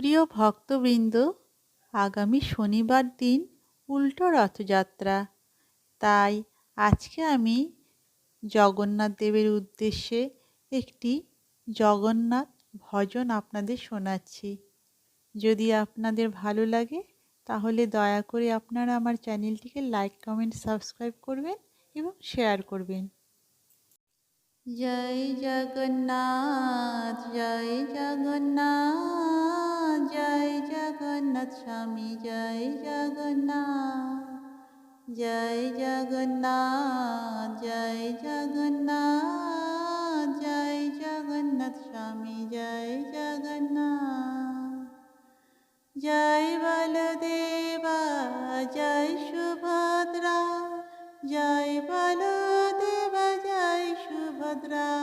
প্রিয় ভক্তবৃন্দ, আগামী শনিবার দিন উল্টো রথযাত্রা। তাই আজকে আমি জগন্নাথ দেবের উদ্দেশ্যে একটি জগন্নাথ ভজন আপনাদের শোনাচ্ছি। যদি আপনাদের ভালো লাগে, তাহলে দয়া করে আপনারা আমার চ্যানেলটিকে লাইক, কমেন্ট, সাবস্ক্রাইব করবেন এবং শেয়ার করবেন। জয় জগন্নাথ জয় জগন্নাথ। জগন্নাথ স্বামী, জয় জগন্নাথ জয় জগন্নাথ জয় জগন্নাথ জয় জগন্নাথ স্বামী, জয় জগন্নাথ। জয় বলদেবা, জয় সুভদ্রা, জয় বলদেবা, জয় সুভদ্রা।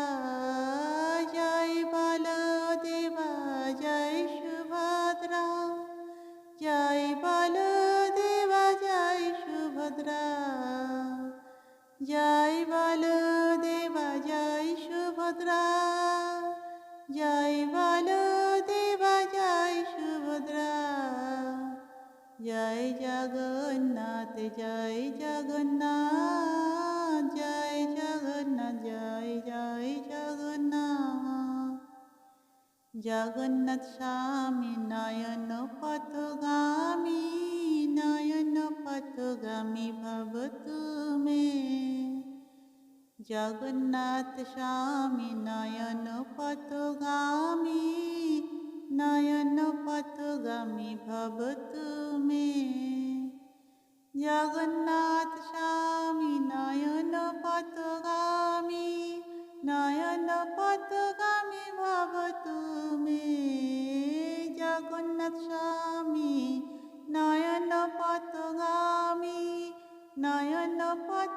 জয় বলদেবা জয় সুভদ্রা। জয় বলদেবা জয় সুভদ্রা। জয় জগন্নাথ জয় জগন্নাথ জয় জগন্নাথ, জয় জয় জগন্নাথ। জগন্নাথ স্বামী নয়ন পথগামী নয়ন পথগামী জগন্নাথ স্বামী নয়ন পথগামী নয়ন পথগামী ভব তুমি। জগন্নাথ স্বামী নয়ন পথগামী নয়ন পথগামী ভব তুমি। জগন্নাথ স্বামী নয়ন পথগামী নয়ন পথগামী